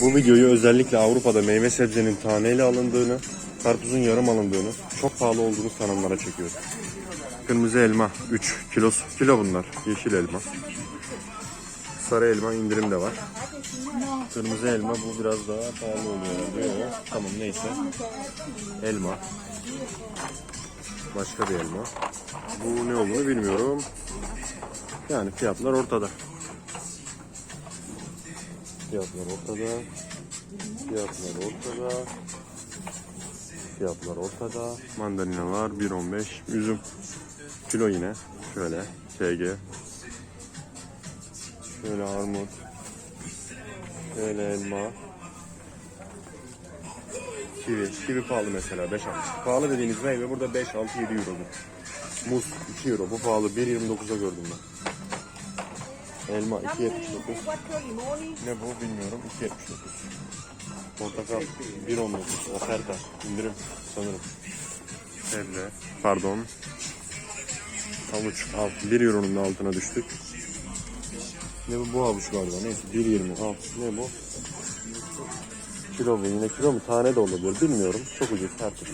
Bu videoyu özellikle Avrupa'da meyve sebzenin taneyle alındığını, karpuzun yarım alındığını, çok pahalı olduğunu sananlara çekiyorum. Kırmızı elma 3 kilosu. Kilo bunlar. Yeşil elma. Sarı elma indirim de var. Kırmızı elma bu biraz daha pahalı oluyor herhalde. Tamam neyse. Elma. Başka bir elma. Bu ne olduğunu bilmiyorum. Yani fiyatlar ortada. Fiyatlar ortada. Fiyatlar ortada. Fiyatlar ortada. Mandalinalar 1.15. Üzüm. Kilo yine. Şöyle. TG. Şöyle armut. Şöyle elma. Kivi. Kivi pahalı mesela 5 6. Pahalı dediğiniz meyve burada 5 6 7 eurodur. Muz 2 euro. Bu pahalı 1.29'a gördüm ben. Elma 2.79. Ne bu bilmiyorum. 2.79. Portakal 1.19. Oferta. indirim sanırım. Sebze. Pardon. Havuç. Al. 1 euronun altına düştük. Ne bu? Bu havuç galiba. Neyse 1.20. Al. Ne bu? Kilo mu? Yine kilo mu? Tane de olabilir. Bilmiyorum. Çok ucuz her türlü.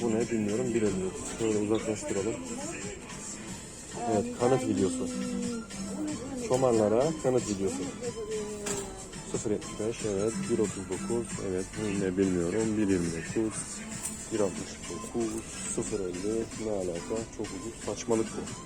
Bu ne bilmiyorum. 1.50. Şöyle uzaklaştıralım. Evet. Kanıt videosu. Çomarlara kanıt videosu. 0.75 evet 1.39 evet ne bilmiyorum 1.29 1.69 0.50 ne alaka çok ucuz saçmalık bu.